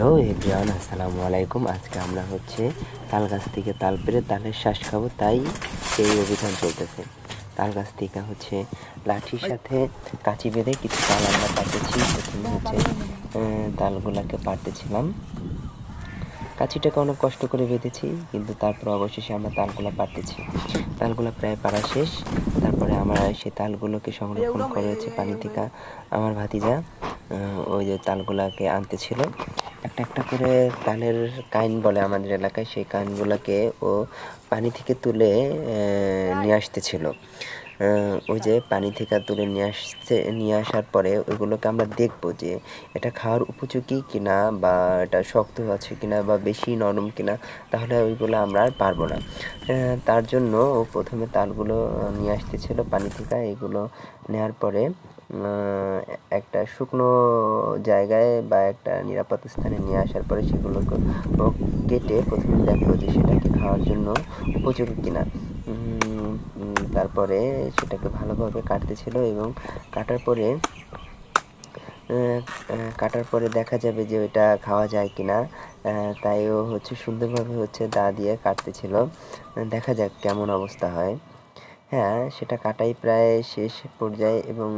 Hello everyone, আসসালামু আলাইকুম। আজকে আমরা হচ্ছে তাল গাছ থেকে তাল পেরে তালের শ্বাস খাব, তাই সেই অভিযান চলতেছে। তাল গাছ থেকে হচ্ছে লাঠির সাথে কাঁচি বেঁধে কিছু তাল আমরা পাতেছি। প্রথমে হচ্ছে তালগুলাকে পারতেছিলাম কাঁচিটাকে অনেক কষ্ট করে বেঁধেছি, কিন্তু তারপর অবশেষে আমরা তালগুলা পারতেছি তালগুলা প্রায় পারা শেষ। তারপরে আমরা সেই তালগুলোকে সংরক্ষণ করে হচ্ছে পানি থেকে আমার ভাতিজা ওই যে তালগুলাকে আনতেছিল। একটা একটা করে কানের কাইন বলে আমাদের এলাকায়, সেই কাইনগুলোকে ও পানি থেকে তুলে নিয়ে আসতেছিল। ওই যে পানি থেকে তুলে নিয়ে আসছে, নিয়ে আসার পরে ওইগুলোকে আমরা দেখব যে এটা খাওয়ার উপযোগী কিনা বা এটা শক্ত আছে কিনা বা বেশি নরম কিনা, তাহলে ওইগুলো আমরা আর পারব না। তার জন্য ও প্রথমে তালগুলো নিয়ে আসতেছিল পানি থেকে, এগুলো নেওয়ার পরে একটা শুকনো জায়গায় বা একটা নিরাপদ স্থানে নিয়ে আসার পরে সেগুলোকে কেটে প্রথমে দেখল যে সেটাকে খাওয়ার জন্য উপযোগী কিনা। তারপরে সেটাকে ভালোভাবে কাটতেছিল এবং কাটার পরে কাটার পরে দেখা যাবে যে ওইটা খাওয়া যায় কিনা। আহ, তাই ও হচ্ছে সুন্দরভাবে হচ্ছে দা দিয়ে কাটতেছিল দেখা যাক কেমন অবস্থা হয়। হ্যাঁ সেটা কাটাই প্রায় শেষ পর্যায়ে এবং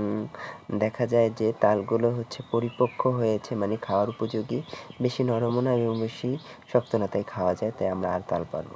দেখা যায় যে তালগুলো হচ্ছে পরিপক্ক হয়েছে মানে খাওয়ার উপযোগী। বেশি নরমও না এবং বেশি শক্ত না তাই খাওয়া যায় তাই আমরা আর তাল পারব